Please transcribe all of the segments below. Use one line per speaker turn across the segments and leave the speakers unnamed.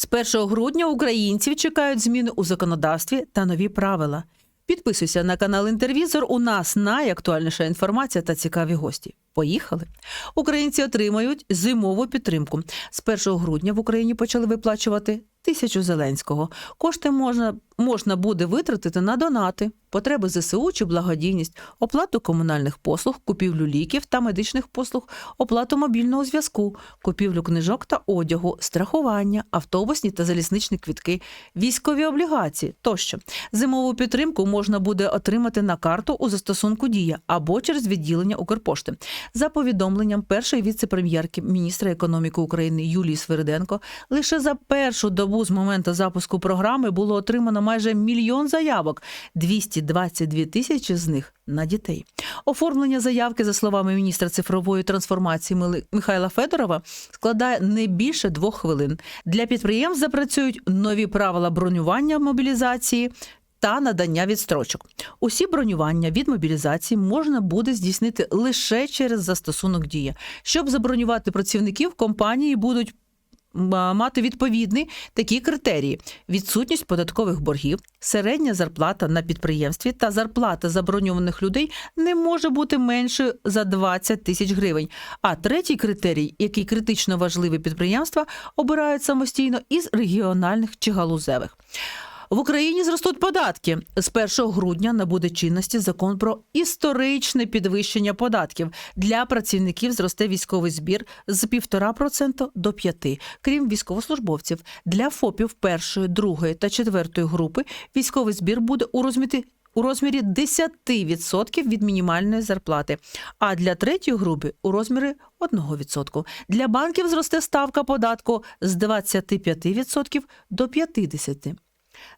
З 1 грудня українців чекають зміни у законодавстві та нові правила. Підписуйся на канал Інтервізор. У нас найактуальніша інформація та цікаві гості. Поїхали. Українці отримають зимову підтримку. З 1 грудня в Україні почали виплачувати тисячу зеленського. Кошти можна, можна буде витратити на донати, потреби ЗСУ чи благодійність, оплату комунальних послуг, купівлю ліків та медичних послуг, оплату мобільного зв'язку, купівлю книжок та одягу, страхування, автобусні та залізничні квітки, військові облігації тощо. Зимову підтримку можна буде отримати на карту у застосунку Дія або через відділення Укрпошти. За повідомленням першої віце-прем'єрки міністра економіки України Юлії Свириденко, лише за першу добу з моменту запуску програми було отримано майже мільйон заявок, 222 тисячі з них на дітей. Оформлення заявки, за словами міністра цифрової трансформації Михайла Федорова, складає не більше двох хвилин. Для підприємств запрацюють нові правила бронювання мобілізації. Та надання відстрочок. Усі бронювання від мобілізації можна буде здійснити лише через застосунок дія. Щоб забронювати працівників, компанії будуть мати відповідні такі критерії: відсутність податкових боргів, середня зарплата на підприємстві та зарплата заброньованих людей не може бути меншою за 20 тисяч гривень. А третій критерій, який критично важливий підприємства, обирають самостійно із регіональних чи галузевих. В Україні зростуть податки. З 1 грудня набуде чинності закон про історичне підвищення податків. Для працівників зросте військовий збір з 1,5% до 5%. Крім військовослужбовців, для ФОПів першої, другої та четвертої групи військовий збір буде у розмірі у розмірі 10% від мінімальної зарплати, а для третьої групи у розмірі 1%. Для банків зросте ставка податку з 25% до 50%.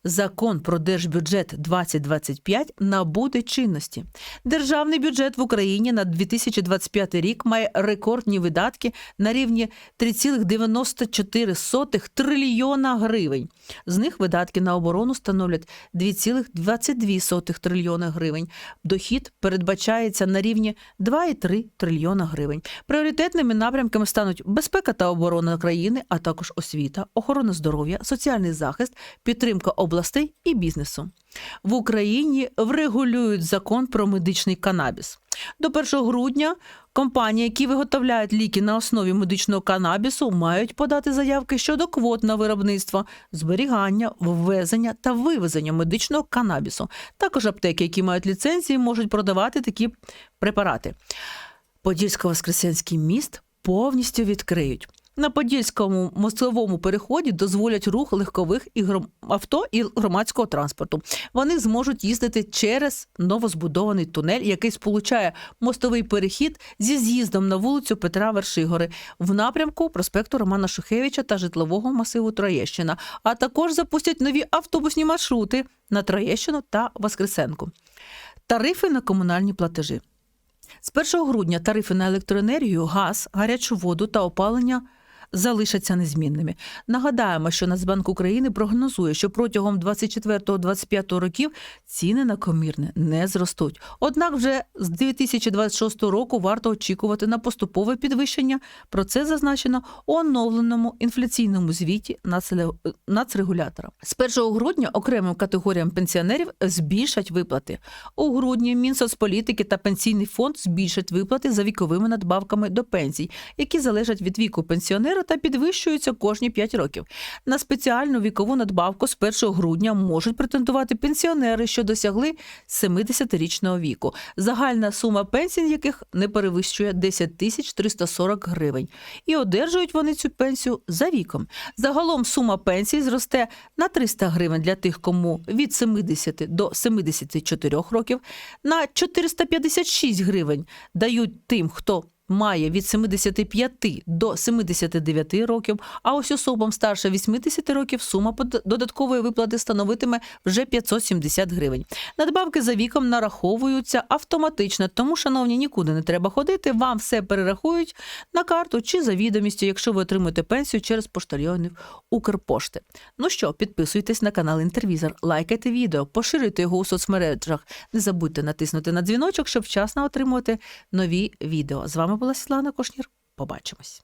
Закон про держбюджет 2025 набуде чинності. Державний бюджет в Україні на 2025 рік має рекордні видатки на рівні 3,94 трильйона гривень. З них видатки на оборону становлять 2,22 трильйона гривень. Дохід передбачається на рівні 2,3 трильйона гривень. Пріоритетними напрямками стануть безпека та оборона країни, а також освіта, охорона здоров'я, соціальний захист, підтримка областей і бізнесу. В Україні врегулюють закон про медичний канабіс. До 1 грудня компанії, які виготовляють ліки на основі медичного канабісу, мають подати заявки щодо квот на виробництво, зберігання, ввезення та вивезення медичного канабісу. Також аптеки, які мають ліцензії, можуть продавати такі препарати. Подільсько-Воскресенський міст повністю відкриють. На Подільському мостовому переході дозволять рух легкових і авто і громадського транспорту. Вони зможуть їздити через новозбудований тунель, який сполучає мостовий перехід зі з'їздом на вулицю Петра Вершигори в напрямку проспекту Романа Шухевича та житлового масиву Троєщина. А також запустять нові автобусні маршрути на Троєщину та Воскресенку. Тарифи на комунальні платежі. З 1 грудня тарифи на електроенергію, газ, гарячу воду та опалення залишаться незмінними. Нагадаємо, що Нацбанк України прогнозує, що протягом 24-25 років ціни на комірне не зростуть. Однак вже з 2026 року варто очікувати на поступове підвищення. Про це зазначено у оновленому інфляційному звіті нацрегулятора. З 1 грудня окремим категоріям пенсіонерів збільшать виплати. У грудні Мінсоцполітики та пенсійний фонд збільшать виплати за віковими надбавками до пенсій, які залежать від віку пенсіонера та підвищуються кожні 5 років. На спеціальну вікову надбавку з 1 грудня можуть претендувати пенсіонери, що досягли 70-річного віку. Загальна сума пенсій, яких не перевищує 10 тисяч 340 гривень. І одержують вони цю пенсію за віком. Загалом сума пенсії зросте на 300 гривень для тих, кому від 70 до 74 років, на 456 гривень дають тим, хто має від 75 до 79 років, а ось особам старше 80 років сума додаткової виплати становитиме вже 570 гривень. Надбавки за віком нараховуються автоматично, тому, шановні, нікуди не треба ходити. Вам все перерахують на карту чи за відомістю, якщо ви отримуєте пенсію через поштальйонів Укрпошти. Ну що, підписуйтесь на канал Інтервізор, лайкайте відео, поширюйте його у соцмережах. Не забудьте натиснути на дзвіночок, щоб вчасно отримувати нові відео. З вами була Світлана Кошнір. Побачимось.